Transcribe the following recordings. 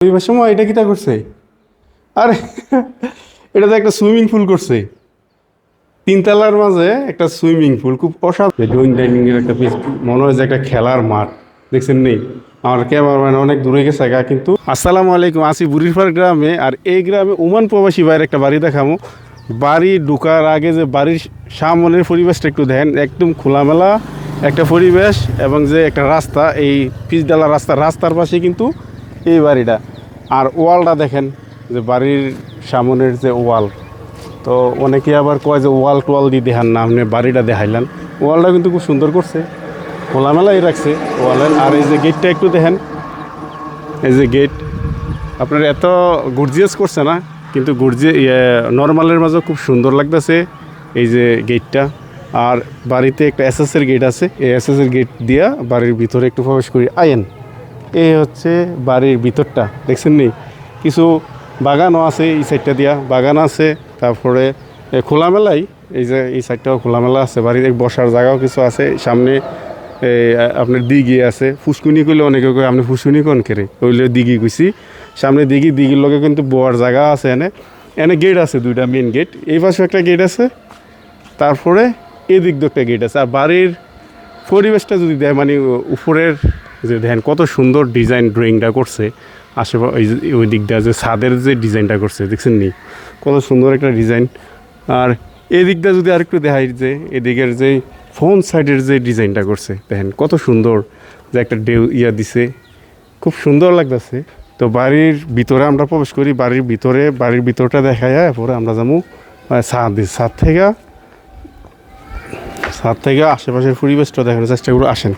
রবিবার সময় এটা কিটা করছে? আরে এটা তো একটা সুইমিং পুল করছে। তিনতলার মাঝে একটা সুইমিং পুল, খুব অসাধারণ। ডাইনিং একটা মনে হয় যে একটা খেলার মাঠ, দেখছেন নেই? আমার ক্যামেরাম্যান অনেক দূরে গেছে গা, কিন্তু আসসালামু আলাইকুম, আসি বুড়িরপাড় গ্রামে, আর এই গ্রামে ওমান প্রবাসী ভাইয়ের একটা বাড়ি দেখামো। বাড়ি ঢুকার আগে যে বাড়ির সামনের পরিবেশটা একটু দেখেন, একদম খোলামেলা একটা পরিবেশ এবং যে একটা রাস্তা, এই পিচডালা রাস্তা, রাস্তার পাশে কিন্তু এই বাড়িটা। আর ওয়ালটা দেখেন, যে বাড়ির সামনের যে ওয়াল। তো অনেকে আবার কয় যে ওয়াল টোয়াল দিয়ে দেখান না, আপনি বাড়িটা দেখাইলেন। ওয়ালটা কিন্তু খুব সুন্দর করছে, খোলামেলাই রাখছে ওয়ালের। আর এই যে গেটটা একটু দেখেন, এই যে গেট, আপনার এত গর্জিয়াস করছে না, কিন্তু গর্জি নর্মালের মাঝে খুব সুন্দর লাগতেছে এই যে গেটটা। আর বাড়িতে একটা এসএসের গেট আছে, এই এসএসের গেট দিয়া বাড়ির ভিতরে একটু প্রবেশ করি। আয়েন। এই হচ্ছে বাড়ির ভিতরটা, দেখছেন নি? কিছু বাগানও আছে এই সাইডটা দিয়া, বাগান আছে, তারপরে খোলামেলাই, এই যে এই সাইডটাও খোলামেলা আছে, বাড়ির বসার জায়গাও কিছু আছে, সামনে আপনার দিঘি আছে, ফুসকুনি করলে অনেকে কয়, আপনি ফুসকুনি কোন কেরে? ওইলে দিঘি গুছি সামনে দিঘি, দিঘির লগে কিন্তু বোয়ার জায়গা আছে এনে এনে গেট আছে দুইটা মেন গেট এই পাশে একটা গেট আছে, তারপরে এদিক দিয়ে একটা গেট আছে, আর বাড়ির পরিবেশটা যদি দেয় মানে উপরের যে দেখেন কত সুন্দর ডিজাইন ড্রয়িংটা করছে। আশেপাশে ওই দিকটা যে ছাদের যে ডিজাইনটা করছে, দেখছেন নি? কত সুন্দর একটা ডিজাইন আর এই দিকটা যদি আরেকটু দেখাই যে এদিকের যে ফোন সাইডের যে ডিজাইনটা করছে, দেখেন কত সুন্দর যে একটা ডেউ ইয়া দিছে। খুব সুন্দর লাগতেছে। তো বাড়ির ভিতরে আমরা প্রবেশ করি, বাড়ির ভিতরে, বাড়ির ভিতরটা দেখা যায় পরে আমরা যাব ছাদ ছাদ থেকে ছাদ থেকে আশেপাশের পরিবেশটা দেখানোর চেষ্টা করে আসেন।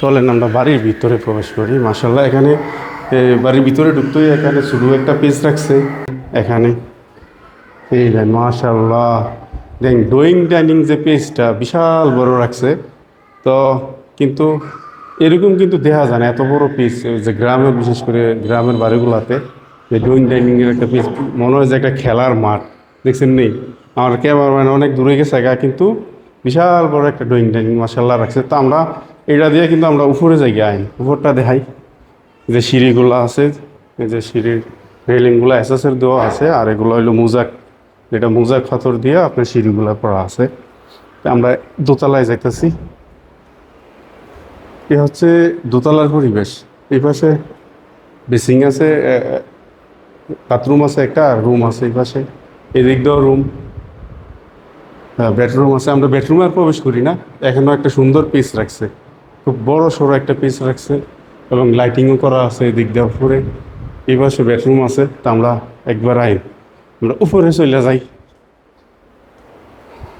চলেন, আমরা বাড়ির ভিতরে প্রবেশ করি। মাসাল্লাহ এখানে বাড়ির ভিতরে ঢুকতেই এখানে শুধু একটা পেজ রাখছে। এখানে, এই দেন দেন ড্রয়িং ডাইনিং যে পেজটা বিশাল বড় রাখছে। তো, কিন্তু এরকম কিন্তু দেখা যায় না, এত বড় পিস যে গ্রামের, বিশেষ করে গ্রামের বাড়িগুলোতে, যে ড্রয়িং ডাইনিংয়ের একটা পিস মনে হয় যে একটা খেলার মাঠ। দেখছেন নেই? আমার ক্যামেরাম্যান অনেক দূরে গেছে গা, কিন্তু বিশাল বড় একটা ড্রয়িং ডাইনিং মাসাল্লাহ রাখছে। তো আমরা এটা দিয়ে কিন্তু আমরা উপরে যাই আইন। উপরটা দেখাই। যে সিঁড়িগুলো আছে যে সিঁড়ির রেলিংগুলো এসএসের দেওয়া আছে, আর এগুলো হলো মোজাক। যেটা মোজাক পাথর দিয়ে আপনার সিঁড়িগুলো করা আছে। আমরা দোতলায় যাইতেছি। এ হচ্ছে দোতলার পরিবেশ। এই পাশে বেসিং আছে বাথরুম আছে একটা রুম আছে এই পাশে। এদিক দিয়েও রুম। বেডরুম আছে। আমরা বেডরুমে আর প্রবেশ করি না। এখানেও একটা সুন্দর পিস রাখছে। খুব বড় সড়ো একটা পিস রাখছে এবং লাইটিংও করা আছে এদিক দিয়ে উপরে। এই পাশে বেডরুম আছে, তা আমরা একবার আই। আমরা উপরে চলে যাই।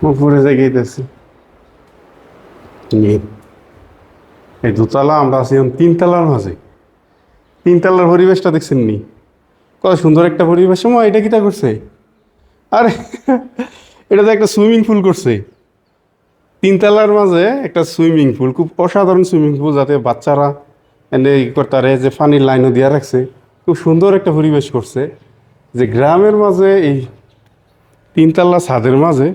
উপরে যাই গেতেছি এই দুতলা আমরা আছি এখন তিনতলার মাঝে। তিনতলার পরিবেশটা দেখছেন নি? কত সুন্দর একটা পরিবেশ। সময় এটা কিটা করছে? আরে, এটা তো একটা সুইমিং পুল করছে। তিনতলার মাঝে একটা সুইমিং পুল, খুব অসাধারণ সুইমিং পুল যাতে বাচ্চারা এনে ই করতারে, যে পানির লাইনও দিয়ে রাখছে, খুব সুন্দর একটা পরিবেশ করছে। যে গ্রামের মাঝে, এই তিনতলা ছাদের মাঝে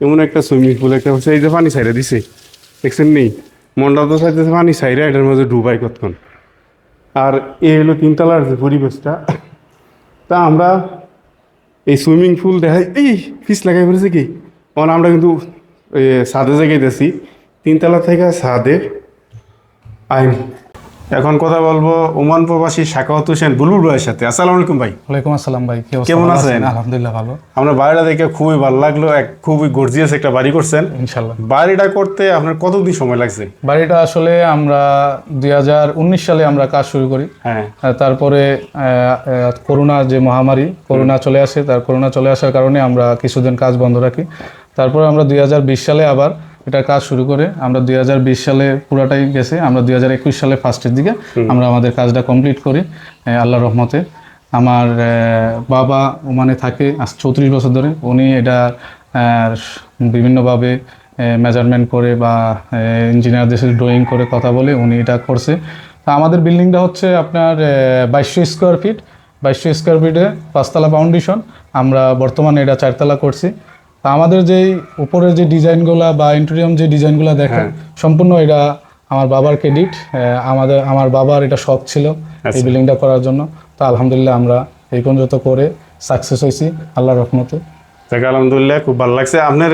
এমন একটা সুইমিং পুল একটা হচ্ছে, এই যে পানি সাইডে দিছে। দেখছেন নেই মন্ডা তো চাইতেছে পানি সাইডে এটার মাঝে ডুবাই কতক্ষণ। আর এই হলো তিনতলার যে পরিবেশটা। তা আমরা এই সুইমিং পুল দেখাই, এই ফিস লাগাই পড়েছে কি? কারণ আমরা কিন্তু ছাদে জায়গাইতেছি তিনতলা থেকে ছাদে আইন। এখন কথা বলব ওমান প্রবাসী শাখাওয়াত হোসেন বুলবুল ভাইয়ের সাথে। আসসালামু আলাইকুম ভাই। ওয়ালাইকুম আসসালাম ভাই কেমন আছেন? আলহামদুলিল্লাহ ভালো। আমরা বাড়িটা দেখে খুবই ভালো লাগল এক খুবই গর্জিয়াস একটা বাড়ি করছেন। ইনশাল্লাহ বাড়িটা করতে আপনার কতদিন সময় লাগছে? বাড়িটা আসলে আমরা দুই হাজার উনিশ সালে আমরা কাজ শুরু করি। হ্যাঁ। তারপরে করোনা যে মহামারী করোনা চলে আসে তার করোনা চলে আসার কারণে আমরা কিছুদিন কাজ বন্ধ রাখি। তারপরে আমরা দুই হাজার বিশ সালে আবার এটা কাজ শুরু করে আমরা দুই হাজার বিশ সালে পুরাটাই গেছে আমরা দুই হাজার একুশ সালে ফার্স্টের দিকে আমরা আমাদের কাজটা কমপ্লিট করি আহ, আল্লাহর রহমতে। আমার বাবা ওমানে থাকে আজ চৌত্রিশ বছর ধরে। উনি এটা বিভিন্নভাবে মেজারমেন্ট করে বা ইঞ্জিনিয়ারদের সাথে ড্রয়িং করে কথা বলে উনি এটা করছে। তা আমাদের বিল্ডিংটা হচ্ছে আপনার বাইশশো স্কোয়ার ফিট বাইশশো স্কোয়ার ফিটে পাঁচতলা ফাউন্ডেশন আমরা বর্তমানে এটা চারতলা করছি। তা আমাদের যেই উপরের যে ডিজাইনগুলা বা ইন্টেরিয়ম যে ডিজাইনগুলো দেখেন সম্পূর্ণ এটা আমার বাবার ক্রেডিট আমাদের আমার বাবার এটা শখ ছিল এই বিল্ডিংটা করার জন্য। তো আলহামদুলিল্লাহ আমরা এই পর্যন্ত করে সাকসেস হয়েছি আল্লাহর রহমতে। যাকে আলহামদুলিল্লাহ খুব ভালো লাগছে। আপনার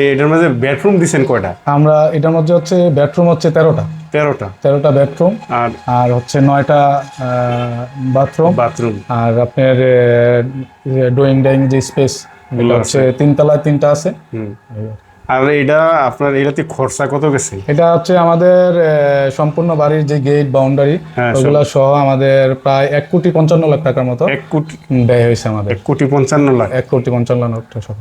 এই এটার মধ্যে বেডরুম দিছেন কয়টা? আমরা এটার মধ্যে হচ্ছে বেডরুম হচ্ছে তেরোটা। তেরোটা। তেরোটা বেডরুম আর আর হচ্ছে নয়টা বাথরুম বাথরুম আর আপনার ডোয়িং ডাইং যে স্পেস হচ্ছে তিনতলায় তিনটা আছে। আর এটা আপনার এটাতে খরচা কত গেছে? এটা হচ্ছে আমাদের সম্পূর্ণ বাড়ির যে গেট বাউন্ডারি ওগুলো সহ আমাদের প্রায় এক কোটি পঞ্চান্ন লাখ টাকার মতো এক কোটি ব্যয় হয়েছে আমাদের। এক কোটি পঞ্চান্ন লাখ। এক কোটি পঞ্চান্ন লাখ টাকা